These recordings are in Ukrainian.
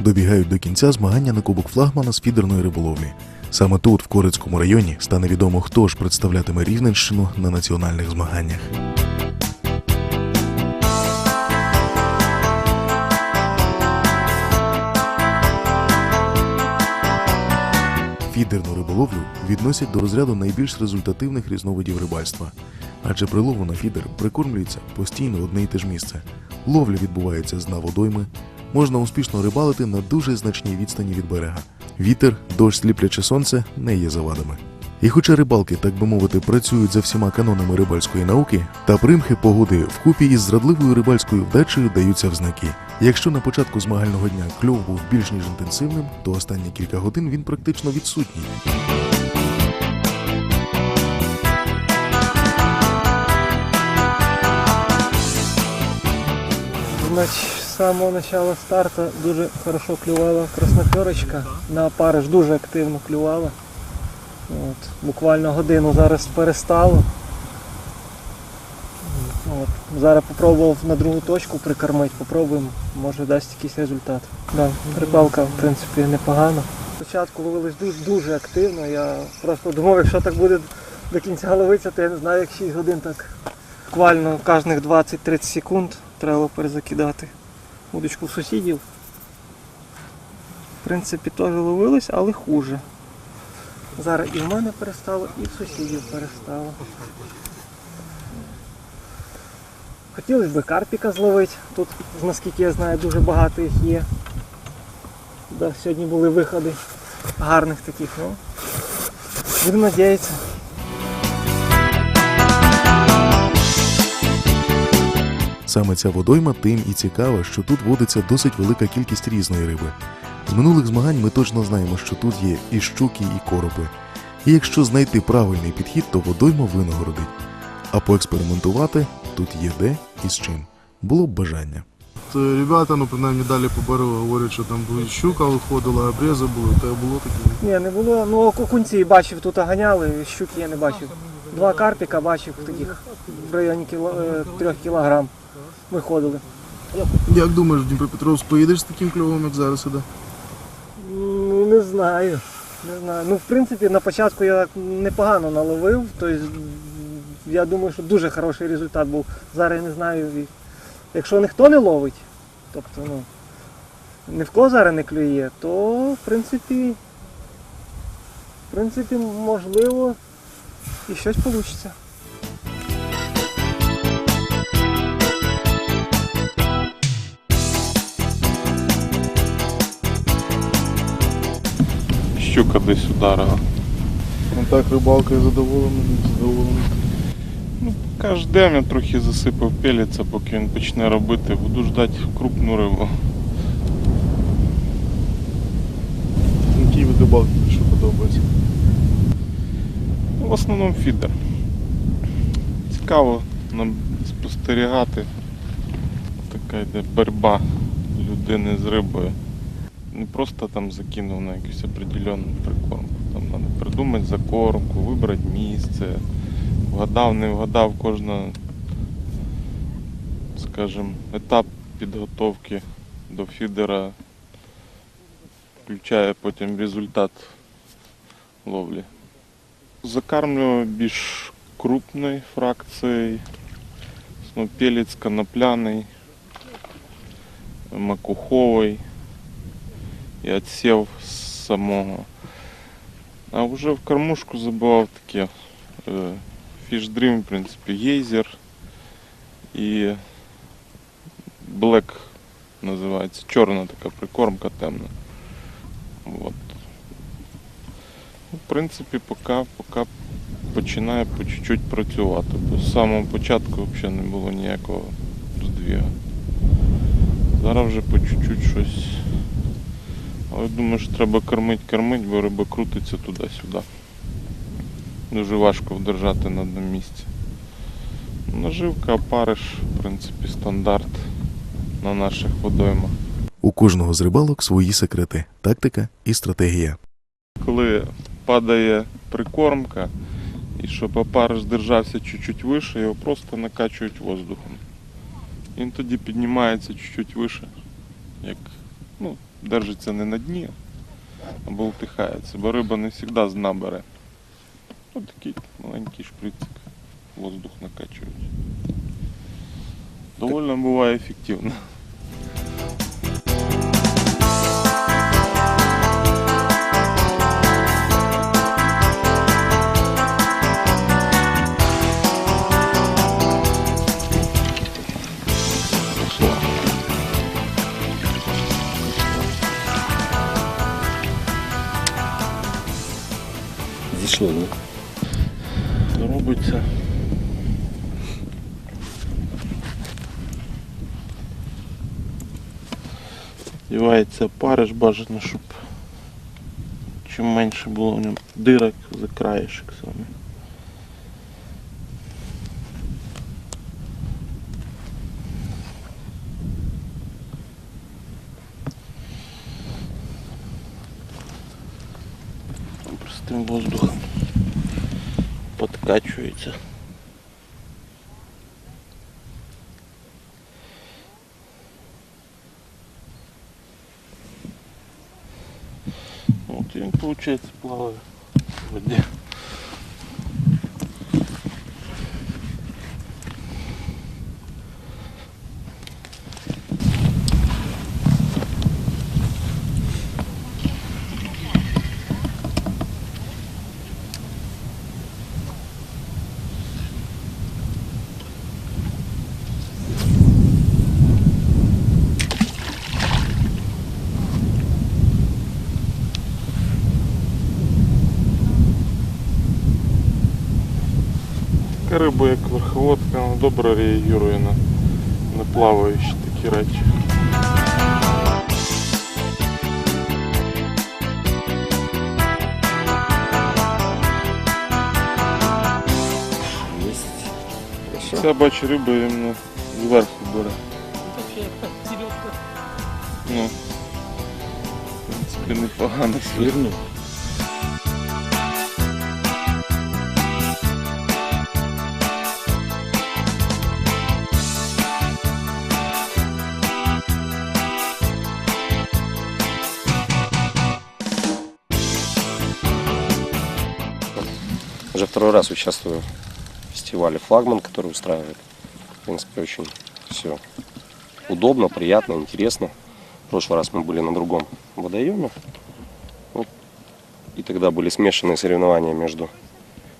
добігають до кінця змагання на Кубок флагмана з фідерної риболовлі. Саме тут, в Корицькому районі, стане відомо, хто ж представлятиме Рівненщину на національних змаганнях. Фідерну риболовлю відносять до розряду найбільш результативних різновидів рибальства, адже при лову на фідер прикормлюється постійно одне й те ж місце. Ловля відбувається з дна водойми, можна успішно рибалити на дуже значній відстані від берега. Вітер, дощ, сліпляче сонце не є завадами. І хоча рибалки, так би мовити, працюють за всіма канонами рибальської науки, та примхи погоди вкупі із зрадливою рибальською вдачею даються в знаки. Якщо на початку змагального дня кльов був більш ніж інтенсивним, то останні кілька годин він практично відсутній. Значить, самого початку старту дуже хорошо клювала красноперочка. На опариш дуже активно клювала. От, буквально годину зараз перестало. От, зараз попробував на другу точку прикормити, попробуємо, може дасть якийсь результат. Да, рибалка, в принципі, непогана. Спочатку ловились дуже, дуже активно. Я просто думав, якщо так буде до кінця ловитися, то я не знаю, як 6 годин так буквально кожних 20-30 секунд треба перезакидати удочку сусідів. В принципі, теж ловились, але хуже. Зараз і в мене перестало, і в сусідів перестало. Хотілося б карпіка зловити. Тут, наскільки я знаю, дуже багато їх є. Да, сьогодні були виходи гарних таких. Ну, будемо надіятися. Саме ця водойма тим і цікава, що тут водиться досить велика кількість різної риби. З минулих змагань ми точно знаємо, що тут є і щуки, і короби. І якщо знайти правильний підхід, то водойма винагородить. А поекспериментувати тут є де і з чим. Було б бажання. Е, Ребята, ну принаймні далі по берегу говорять, що там були щука виходила, обрези були, то було таке. Ні, не було. Ну окунці бачив, тут ганяли, щуки я не бачив. Два карпіка бачив таких в районі кіло, е, трьох кілограм виходили. Як думаєш, Дніпропетровськ поїдеш з таким кльовом, як зараз іде? Ну не знаю. Не знаю. Ну, в принципі, на початку я непогано наловив. Тобто, я думаю, що дуже хороший результат був. Зараз я не знаю. Якщо ніхто не ловить, тобто, ну, ні в кого зараз не клює, то в принципі, в принципі, можливо, і щось вийде. Щука десь ударила. Ну так, рибалкою задоволений, задоволений. Ну, кожен день я трохи засипав пеліця, поки він почне робити. Буду ждати крупну рибу. Який від рибалки більше подобається? Ну, В основному фідер. Цікаво нам спостерігати. Така йде боротьба людини з рибою. Не просто там закинув на якусь определенну прикормку. Там треба придумати закормку, вибрати місце. Вгадав, не вгадав кожна, скажімо, етап підготовки до фідера включає потім результат ловлі. Закармлюю більш крупної фракції, ну, пелець конопляний, макуховий і відсів з самого. А вже в кормушку забивав таке е, Fish Dream, в принципі, гейзер і Black називається. Чорна така прикормка темна. От. Ну, В принципі, поки, поки починає по чуть-чуть працювати. Бо з самого початку взагалі не було ніякого здвігу. Зараз вже по чуть-чуть щось. Але думаю, що треба кормити, кормити, бо риба крутиться туди-сюди. Дуже важко вдержати на одному місці. Наживка, опариш, в принципі, стандарт на наших водоймах. У кожного з рибалок свої секрети, тактика і стратегія. коли падає прикормка, і щоб опариш держався чуть-чуть вище, його просто накачують воздухом. Він тоді піднімається чуть-чуть вище, як, ну, держиться не на дні, або втихається, бо риба не завжди з дна бере. Ось такий маленький шприцик, воздух накачують. Довольно буває ефективно. Дівається париш бажано, щоб чим менше було в ньому дирок за краєшок саме. Простим воздухом подкачується. И получается, плаваю в воде. Така риба, як верховодка, вона добре реагує на, на плаваючі такі речі. Ця бачу риба іменно зверху бере. Ну, в принципі, непогано. Свернул. Второй раз участвую в фестивале «Флагман», который устраивает. В принципе, очень все удобно, приятно, интересно. В прошлый раз мы были на другом водоеме. Вот. И тогда были смешанные соревнования между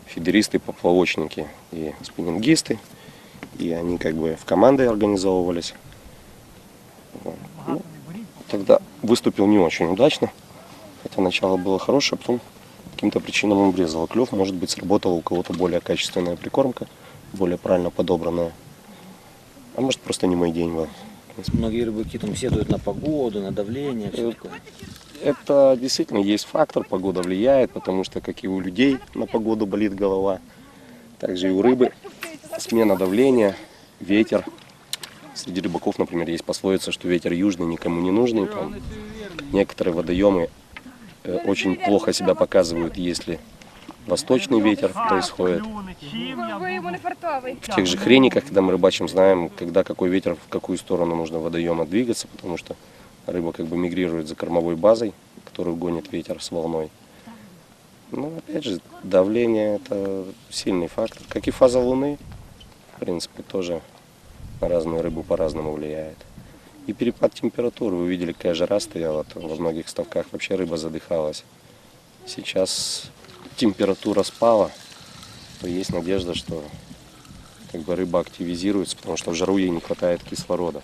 фидеристы, поплавочники и спиннингисты. И они как бы в команды организовывались. Ну, тогда выступил не очень удачно. Хотя начало было хорошее, а потом по каким-то причинам обрезала клев. Может быть, сработала у кого-то более качественная прикормка, более правильно подобранная. А может, просто не мой день был. Многие рыбаки там седуют на погоду, на давление, все Э, такое. Это действительно есть фактор, погода влияет, потому что, как и у людей на погоду болит голова, также и у рыбы смена давления, ветер. Среди рыбаков, например, есть пословица, что ветер южный никому не нужный. Там некоторые водоемы очень плохо себя показывают, если восточный ветер происходит. В тех же хрениках, когда мы рыбачим, знаем, когда какой ветер, в какую сторону нужно водоема двигаться, потому что рыба как бы мигрирует за кормовой базой, которую гонит ветер с волной. Ну, опять же, давление – это сильный фактор. Как и фаза Луны, в принципе, тоже на разную рыбу по-разному влияет. И перепад температуры. Вы видели, какая жара стояла, то во многих ставках вообще рыба задыхалась. Сейчас температура спала, то есть надежда, что как бы рыба активизируется, потому что в жару ей не хватает кислорода.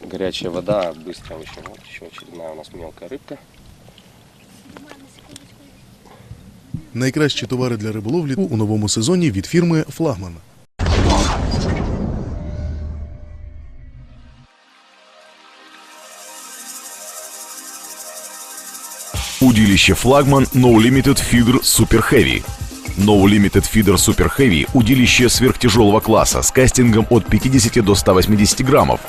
Горячая вода, быстро еще, вот еще очередная у нас мелкая рыбка. Найкращі товари для риболовлі у новому сезоні від фірми Флагман. Удилище «Флагман» No Limited Feeder Super Heavy. No Limited Feeder Super Heavy – удилище сверхтяжелого класса с кастингом от 50 до 180 граммов.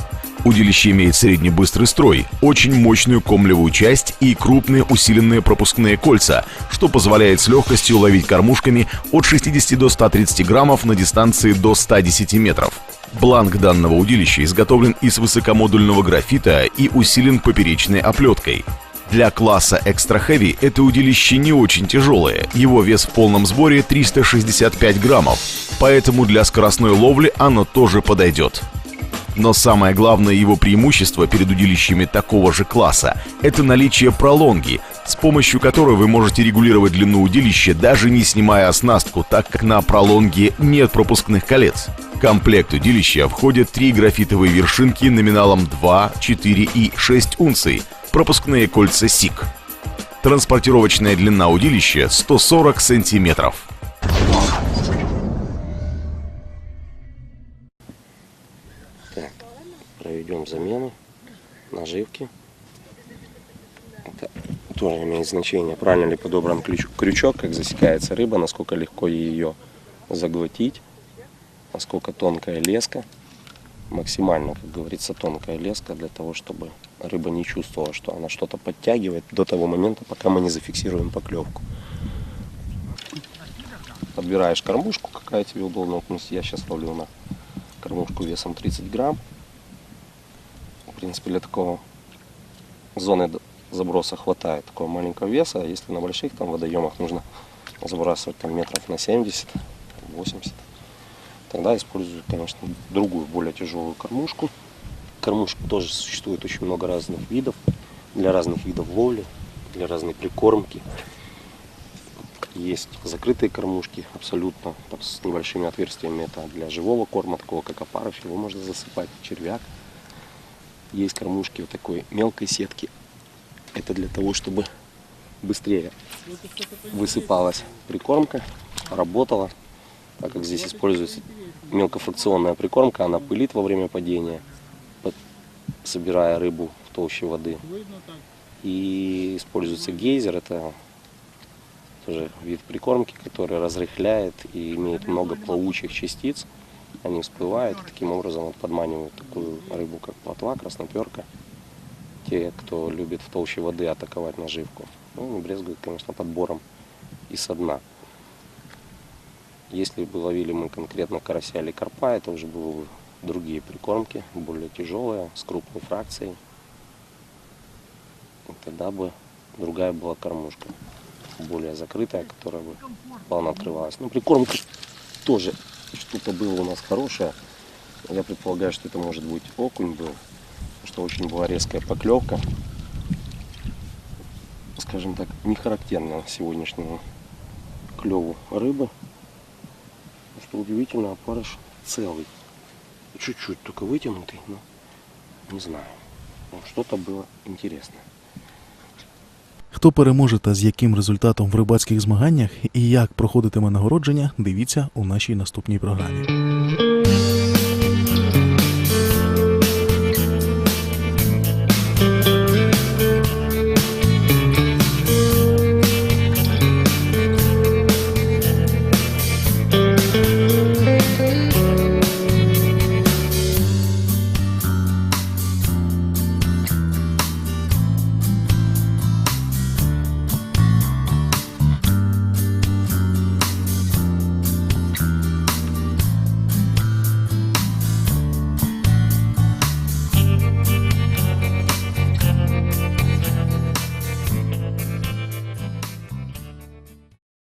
Удилище имеет средний быстрый строй, очень мощную комлевую часть и крупные усиленные пропускные кольца, что позволяет с легкостью ловить кормушками от 60 до 130 граммов на дистанции до 110 метров. Бланк данного удилища изготовлен из высокомодульного графита и усилен поперечной оплеткой. Для класса Extra Heavy это удилище не очень тяжелое, его вес в полном сборе 365 граммов, поэтому для скоростной ловли оно тоже подойдет. Но самое главное его преимущество перед удилищами такого же класса – это наличие пролонги, с помощью которой вы можете регулировать длину удилища, даже не снимая оснастку, так как на пролонге нет пропускных колец. В комплект удилища входят три графитовые вершинки номиналом 2, 4 и 6 унций, пропускные кольца СИК. Транспортировочная длина удилища 140 сантиметров. Так, проведем замену наживки. Это тоже имеет значение, правильно ли подобран крючок, как засекается рыба, насколько легко ее заглотить, насколько тонкая леска. Максимально, как говорится, тонкая леска для того, чтобы рыба не чувствовала, что она что-то подтягивает до того момента, пока мы не зафиксируем поклевку. Подбираешь кормушку, какая тебе удобна. Вот, я сейчас ловлю на кормушку весом 30 грамм. В принципе, для такого зоны заброса хватает такого маленького веса. А если на больших там водоемах нужно забрасывать там метров на 70, 80, тогда использую, конечно, другую, более тяжелую кормушку. Кормушек тоже существует очень много разных видов, для разных видов ловли, для разной прикормки. Есть закрытые кормушки абсолютно с небольшими отверстиями. Это для живого корма, такого как опарыш, его можно засыпать, червяк. Есть кормушки вот такой мелкой сетки. Это для того, чтобы быстрее высыпалась прикормка, работала. Так как здесь используется мелкофракционная прикормка, она пылит во время падения, собирая рыбу в толще воды. И используется гейзер, это тоже вид прикормки, который разрыхляет и имеет много плавучих частиц. Они всплывают и таким образом вот подманивают такую рыбу, как плотва, красноперка. Те, кто любит в толще воды атаковать наживку, ну, не брезгуют, конечно, подбором и со дна. Если бы ловили мы конкретно карася или карпа, это уже были бы другие прикормки, более тяжелые, с крупной фракцией. И тогда бы другая была кормушка, более закрытая, которая бы плавно открывалась. Ну, прикормка тоже что-то было у нас хорошее. Я предполагаю, что это может быть окунь был, что очень была резкая поклевка. Скажем так, не характерно сегодняшнему клеву рыбы. Что удивительно, опарыш целый. Чуть-чуть только вытянутый, но не знаю. Ну, Что-то было интересное. Хто переможе та з яким результатом в рибацьких змаганнях і як проходитиме нагородження, дивіться у нашій наступній програмі.